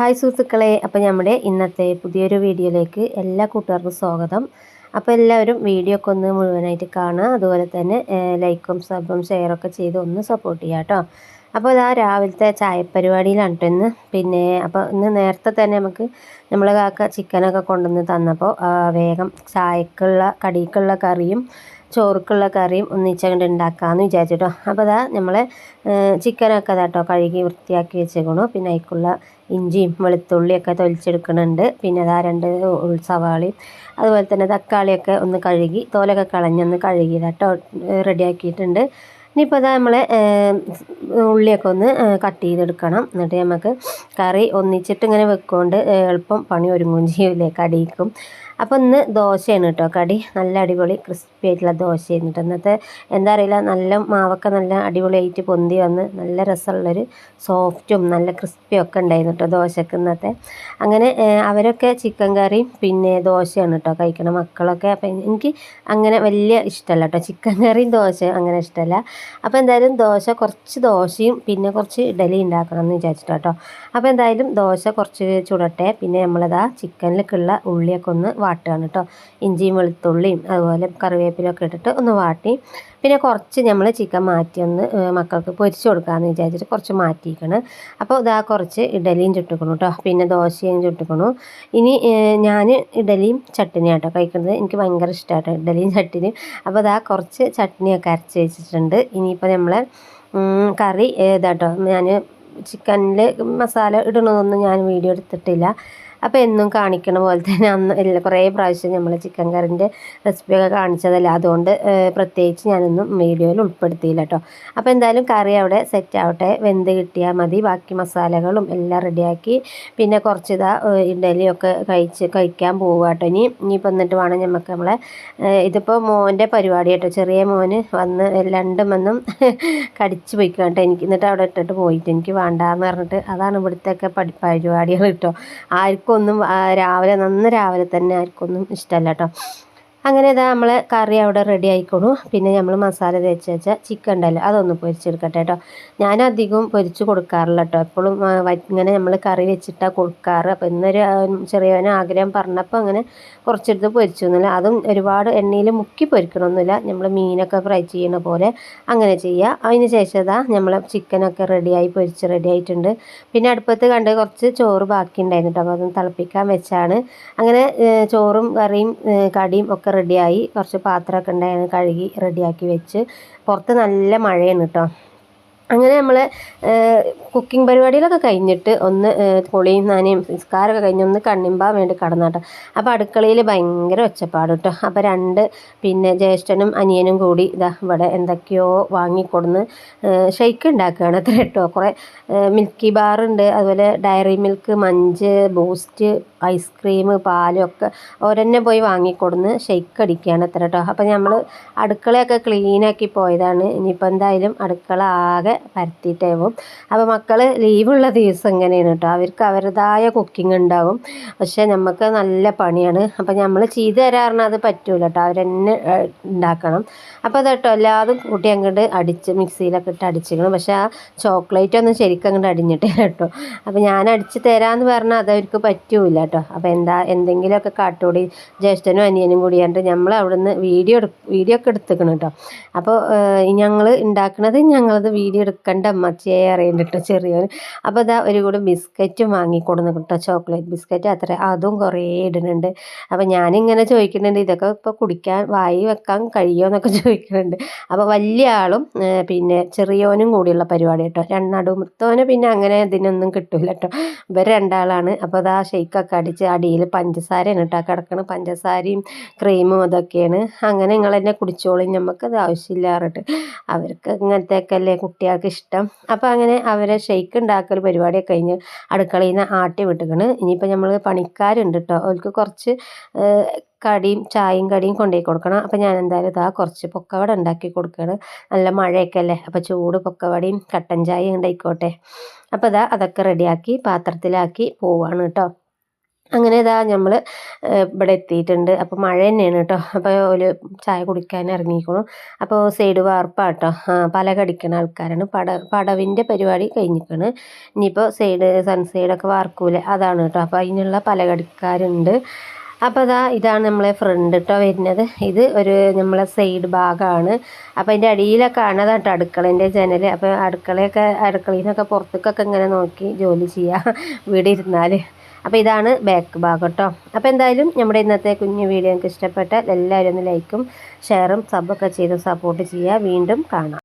Hi സുഹൃത്തുക്കളെ അപ്പോൾ നമ്മുടെ ഇന്നത്തെ പുതിയൊരു വീഡിയോയിലേക്ക് എല്ലാ കൂട്ടുകാർക്കും സ്വാഗതം. അപ്പോൾ എല്ലാവരും വീഡിയോ ഒക്കെ ഒന്ന് മുഴുവനായിട്ട് കാണുക അതുപോലെ തന്നെ ലൈക്കും സബും ഷെയറൊക്കെ ചെയ്ത് ഒന്ന് സപ്പോർട്ട് ചെയ്യുക കേട്ടോ അപ്പോൾ ഇതാ രാവിലത്തെ ചായപ്പരിപാടിയിലാണ് കേട്ടോ ഇന്ന്. പിന്നെ അപ്പോൾ ഇന്ന് നേരത്തെ തന്നെ നമുക്ക് നമ്മൾ കാക്ക ചിക്കനൊക്കെ കൊണ്ടുവന്ന് തന്നപ്പോൾ വേഗം ചായക്കുള്ള കടിക്കുള്ള കറിയും ചോറുക്കുള്ള കറിയും ഒന്നിച്ചങ്ങോട്ട് ഉണ്ടാക്കാമെന്ന് വിചാരിച്ചിട്ടോ. അപ്പോൾ അതാ നമ്മൾ ചിക്കനൊക്കെ അതാട്ടോ കഴുകി വൃത്തിയാക്കി വെച്ചേക്കണു. പിന്നെ അതിക്കുള്ള ഇഞ്ചിയും വെളുത്തുള്ളിയൊക്കെ തൊലിച്ചെടുക്കുന്നുണ്ട് പിന്നെ അതാ രണ്ട് സവാളയും അതുപോലെ തന്നെ തക്കാളിയൊക്കെ ഒന്ന് കഴുകി തോലൊക്കെ കളഞ്ഞൊന്ന് കഴുകിയതാട്ടോ റെഡിയാക്കിയിട്ടുണ്ട്. ഇനിയിപ്പോൾ അതാ നമ്മൾ ഉള്ളിയൊക്കെ ഒന്ന് കട്ട് ചെയ്തെടുക്കണം. എന്നിട്ട് നമുക്ക് കറി ഒന്നിച്ചിട്ട് ഇങ്ങനെ വെക്കൊണ്ട് എളുപ്പം പണി ഒരുങ്ങുകയും ചെയ്യൂലേ കടിക്കും. അപ്പോൾ ഇന്ന് ദോശയാണ് കേട്ടോ കടി നല്ല അടിപൊളി ക്രിസ്പി ആയിട്ടുള്ള ദോശയാണ് കേട്ടോ ഇന്നത്തെ എന്താ അറിയില്ല നല്ല മാവൊക്കെ നല്ല അടിപൊളിയായിട്ട് പൊന്തി വന്ന് നല്ല രസമുള്ളൊരു സോഫ്റ്റും നല്ല ക്രിസ്പിയും ഒക്കെ ഉണ്ടായിരുന്നു കേട്ടോ ദോശക്ക് ഇന്നത്തെ. അങ്ങനെ അവരൊക്കെ ചിക്കൻ കറിയും പിന്നെ ദോശയാണ് കേട്ടോ കഴിക്കണം മക്കളൊക്കെ. അപ്പം എനിക്ക് അങ്ങനെ വലിയ ഇഷ്ടമല്ല കേട്ടോ ചിക്കൻ കറിയും ദോശയും അങ്ങനെ ഇഷ്ടമല്ല അപ്പോൾ എന്തായാലും ദോശ കുറച്ച് ദോശയും പിന്നെ കുറച്ച് ഇഡലി ഉണ്ടാക്കണം എന്ന് വിചാരിച്ചിട്ടോ കേട്ടോ അപ്പോൾ എന്തായാലും ദോശ കുറച്ച് ചുടട്ടെ. പിന്നെ നമ്മളതാ ചിക്കനിലേക്കുള്ള ഉള്ളിയൊക്കെ ഒന്ന് വാട്ടുകയാണ് കേട്ടോ ഇഞ്ചിയും വെളുത്തുള്ളിയും അതുപോലെ കറിവേപ്പിലൊക്കെ ഇട്ടിട്ട് ഒന്ന് വാട്ടി. പിന്നെ കുറച്ച് നമ്മൾ ചിക്കൻ മാറ്റി ഒന്ന് മക്കൾക്ക് പൊരിച്ച് കൊടുക്കാമെന്ന് വിചാരിച്ചിട്ട് കുറച്ച് മാറ്റിയിരിക്കണം അപ്പോൾ ഇതാ കുറച്ച് ഇഡലിയും ചുട്ടുക്കണു കേട്ടോ പിന്നെ ദോശയും ചുട്ടുക്കണു. ഇനി ഞാൻ ഇഡലിയും ചട്നിയാണ് കേട്ടോ കഴിക്കുന്നത്. എനിക്ക് ഭയങ്കര ഇഷ്ടമാട്ടോ ഇഡലിയും ചട്ടിനിയും. അപ്പോൾ ഇതാ കുറച്ച് ചട്നിയൊക്കെ അരച്ച് വെച്ചിട്ടുണ്ട്. ഇനിയിപ്പോൾ നമ്മൾ കറി ഇതാട്ടോ ഞാൻ ചിക്കനിൽ മസാല ഇടണമെന്നൊന്നും ഞാൻ വീഡിയോ എടുത്തിട്ടില്ല. അപ്പോൾ എന്നും കാണിക്കണ പോലെ തന്നെ അന്ന് എല്ലാ കുറേ പ്രാവശ്യം നമ്മൾ ചിക്കൻ കറിന്റെ റെസിപ്പിയൊക്കെ കാണിച്ചതല്ല? അതുകൊണ്ട് പ്രത്യേകിച്ച് ഞാനൊന്നും വീഡിയോയിൽ ഉൾപ്പെടുത്തിയില്ല കേട്ടോ അപ്പോൾ എന്തായാലും കറി അവിടെ സെറ്റ് ആവട്ടെ. വെന്ത് കിട്ടിയാൽ മതി. ബാക്കി മസാലകളും എല്ലാം റെഡിയാക്കി പിന്നെ കുറച്ച് ഇതാ ഇഡലിയൊക്കെ കഴിച്ച് കഴിക്കാൻ പോവുക കേട്ടോ ഇനി ഇനിയിപ്പോൾ എന്നിട്ട് വേണം നമുക്ക് നമ്മളെ ഇതിപ്പോൾ മോന്റെ പരിപാടി കേട്ടോ ചെറിയ മോന് വന്ന് രണ്ടും വന്നും കടിച്ചു പോയിക്കാം കേട്ടോ എനിക്ക് എന്നിട്ട് അവിടെ ഇട്ടിട്ട് പോയിട്ട് എനിക്ക് വേണ്ടാന്ന് പറഞ്ഞിട്ട് അതാണ് ഇവിടുത്തെയൊക്കെ ഒക്കെ പരിപാടികൾ കേട്ടോ ആർക്കും ഒന്നും ആ, രാവിലെ നന്ന രാവിലെ തന്നെ ആർക്കൊന്നും ഇഷ്ടമല്ല കേട്ടോ. അങ്ങനെ ഇതാ നമ്മളെ കറി അവിടെ റെഡി ആയിക്കോളൂ പിന്നെ നമ്മൾ മസാല തേച്ച് വെച്ച ചിക്കൻ ഉണ്ടല്ലോ അതൊന്ന് പൊരിച്ചെടുക്കട്ടെ കേട്ടോ. ഞാനധികം പൊരിച്ച് കൊടുക്കാറില്ല കേട്ടോ. എപ്പോഴും ഇങ്ങനെ നമ്മൾ കറി വെച്ചിട്ടാണ് കൊടുക്കാറ്. അപ്പോൾ ഇന്നൊരു ചെറിയവന് ആഗ്രഹം പറഞ്ഞപ്പോൾ അങ്ങനെ കുറച്ചെടുത്ത് പൊരിച്ചു എന്നില്ല അതും ഒരുപാട് എണ്ണയിൽ മുക്കി പൊരിക്കണമെന്നില്ല നമ്മൾ മീനൊക്കെ ഫ്രൈ ചെയ്യുന്ന പോലെ അങ്ങനെ ചെയ്യുക അതിന് ശേഷം നമ്മൾ ചിക്കനൊക്കെ റെഡിയായി പൊരിച്ച് റെഡി ആയിട്ടുണ്ട്. പിന്നെ അടുപ്പത്ത് കണ്ട് കുറച്ച് ചോറ് ബാക്കി ഉണ്ടായിരുന്നു കേട്ടോ. അപ്പോൾ അതൊന്ന് തിളപ്പിക്കാൻ വെച്ചാണ്. അങ്ങനെ ചോറും കറിയും കടിയും ഒക്കെ റെഡിയായി കുറച്ച് പാത്രമൊക്കെ ഉണ്ടായിരുന്നു കഴുകി റെഡിയാക്കി വെച്ച്. പുറത്ത് നല്ല മഴയാണ് കേട്ടോ. അങ്ങനെ നമ്മൾ കുക്കിംഗ് പരിപാടികളൊക്കെ കഴിഞ്ഞിട്ട് ഒന്ന് കുളിയും നനയും നിസ്കാരമൊക്കെ കഴിഞ്ഞ് ഒന്ന് കണ്ണിമ്പാൻ വേണ്ടി കടന്നാട്ടോ. അപ്പോൾ അടുക്കളയിൽ ഭയങ്കര ഒച്ചപ്പാട് കേട്ടോ അപ്പോൾ രണ്ട് പിന്നെ ജ്യേഷ്ഠനും അനിയനും കൂടി ഇതാ ഇവിടെ എന്തൊക്കെയോ വാങ്ങിക്കൊടുന്ന് ഷെയ്ക്ക് ഉണ്ടാക്കുകയാണ് അത്ര കേട്ടോ. കുറേ മിൽക്കി ബാറുണ്ട് അതുപോലെ Dairy Milk Munch Boost ice cream പാലും ഒക്കെ പോയി വാങ്ങിക്കൊടുന്ന് ഷെയ്ക്ക് അടിക്കുകയാണ് അത്ര കേട്ടോ. അപ്പോൾ നമ്മൾ അടുക്കളയൊക്കെ ക്ലീനാക്കി പോയതാണ്. ഇനിയിപ്പോൾ എന്തായാലും അടുക്കള ആകെ പരത്തിയിട്ടാവും. അപ്പോൾ മക്കൾ ലീവുള്ള ദിവസം ഇങ്ങനെയാണ് കേട്ടോ അവർക്ക് അവരുടേതായ കുക്കിംഗ് ഉണ്ടാവും. പക്ഷേ നമുക്ക് നല്ല പണിയാണ്. അപ്പോൾ നമ്മൾ ചെയ്ത് തരാറിന് അത് പറ്റൂല കേട്ടോ അവരെന്നെ ഉണ്ടാക്കണം അപ്പോൾ അതെട്ടോ എല്ലാതും കൂട്ടി അങ്ങോട്ട് അടിച്ച് മിക്സിയിലൊക്കെ ഇട്ട് അടിച്ചിരിക്കണം. പക്ഷേ ആ ചോക്ലേറ്റ് ഒന്നും ശരിക്കും അങ്ങോട്ട് അടിഞ്ഞിട്ടില്ല കേട്ടോ അപ്പോൾ ഞാൻ അടിച്ച് തരാമെന്ന് പറഞ്ഞാൽ അതവർക്ക് പറ്റൂല കേട്ടോ അപ്പോൾ എന്താ എന്തെങ്കിലുമൊക്കെ കാട്ടുകൂടി ജ്യേഷ്ഠനും അനിയനും കൂടിയാണ്ട് നമ്മൾ അവിടുന്ന് വീഡിയോ വീഡിയോ ഒക്കെ എടുത്തേക്കണം കേട്ടോ അപ്പോൾ ഞങ്ങൾ ഉണ്ടാക്കുന്നത് ഞങ്ങളത് വീഡിയോ എടുക്കേണ്ട അമ്മച്ചിയെ അറിയുന്നുണ്ട് കേട്ടോ ചെറിയൊരു അപ്പോൾ ഇതാ ഒരു കൂടെ ബിസ്ക്കറ്റും വാങ്ങിക്കൊടുന്നു കേട്ടോ ചോക്ലേറ്റ് ബിസ്ക്കറ്റ് അത്ര. അതും കുറേ ഇടുന്നുണ്ട്. അപ്പോൾ ഞാനിങ്ങനെ ചോദിക്കുന്നുണ്ട് ഇതൊക്കെ ഇപ്പോൾ കുടിക്കാൻ വായി വെക്കാൻ കഴിയുമോ എന്നൊക്കെ ചോദിക്കുന്നുണ്ട്. അപ്പോൾ വലിയ ആളും പിന്നെ ചെറിയവനും കൂടിയുള്ള പരിപാടി കേട്ടോ. രണ്ടടുമത്തോനെ പിന്നെ അങ്ങനെ ഇതിനൊന്നും കിട്ടൂല കേട്ടോ. ഇവർ രണ്ടാളാണ്. അപ്പോൾ അതാ ഷെയ്ക്കൊക്കെ അടിച്ച് അടിയിൽ പഞ്ചസാരയാണ് കേട്ടോ. കിടക്കണ പഞ്ചസാരയും ക്രീമും അതൊക്കെയാണ്. അങ്ങനെ നിങ്ങൾ തന്നെ കുടിച്ചോളും. നമുക്കത് ആവശ്യമില്ല പറഞ്ഞിട്ട്. അവർക്ക് ഇങ്ങനത്തെയൊക്കെ അല്ലേ കുട്ടികൾക്ക് ഇഷ്ടം. അപ്പോൾ അങ്ങനെ അവരെ ഷെയ്ക്ക് ഉണ്ടാക്കൽ പരിപാടിയൊക്കെ കഴിഞ്ഞ് അടുക്കളയിൽ നിന്ന് ആട്ടി വിട്ടുകണ് ഇനിയിപ്പോൾ നമ്മൾ പണിക്കാരുണ്ട് കേട്ടോ അവർക്ക് കുറച്ച് കടിയും ചായയും കടിയും കൊണ്ടുപോയി കൊടുക്കണം. അപ്പം ഞാൻ എന്തായാലും ഇതാ കുറച്ച് പൊക്കവട ഉണ്ടാക്കി കൊടുക്കുകയാണ് നല്ല മഴയൊക്കെ അല്ലേ? അപ്പോൾ ചൂട് പൊക്കവടയും കട്ടൻ ചായയും ഉണ്ടായിക്കോട്ടെ അപ്പോൾ ഇതാ അതൊക്കെ റെഡിയാക്കി പാത്രത്തിലാക്കി പോവാണ് കേട്ടോ അങ്ങനെ ഇതാ നമ്മൾ ഇവിടെ എത്തിയിട്ടുണ്ട്. അപ്പോൾ മഴ തന്നെയാണ് കേട്ടോ. അപ്പോൾ ഒരു ചായ കുടിക്കാൻ ഇറങ്ങിക്കണം അപ്പോൾ സൈഡ് വാർപ്പാണ് കേട്ടോ പല കടിക്കുന്ന ആൾക്കാരാണ്. പട പടവിന്റെ പരിപാടി കഴിഞ്ഞിരിക്കണ്. ഇനിയിപ്പോൾ സൈഡ് സൺസൈഡൊക്കെ വാർക്കൂലേ. അതാണ് കേട്ടോ. അപ്പോൾ അതിനുള്ള പല കടിക്കാരുണ്ട്. അപ്പോൾ അതാ ഇതാണ് നമ്മളെ ഫ്രണ്ട് കേട്ടോ വരുന്നത്. ഇത് ഒരു നമ്മളെ സൈഡ് ഭാഗമാണ് അപ്പോൾ അതിന്റെ അടിയിലൊക്കെ ആണ് കേട്ടോ അടുക്കളേന്റെ ജനൽ അപ്പോൾ അടുക്കളയൊക്കെ അടുക്കളയിൽ നിന്നൊക്കെ പുറത്തേക്കൊക്കെ ഇങ്ങനെ നോക്കി ജോലി ചെയ്യുക വീട് ഇരുന്നാൽ അപ്പോൾ ഇതാണ് ബാക്ക് ഭാഗം കേട്ടോ അപ്പോൾ എന്തായാലും നമ്മുടെ ഇന്നത്തെ കുഞ്ഞു വീഡിയോ നിങ്ങൾക്ക് ഇഷ്ടപ്പെട്ടാൽ എല്ലാവരും ഒന്ന് ലൈക്കും ഷെയറും സബൊക്കെ ചെയ്ത് സപ്പോർട്ട് ചെയ്യുക. വീണ്ടും കാണാം.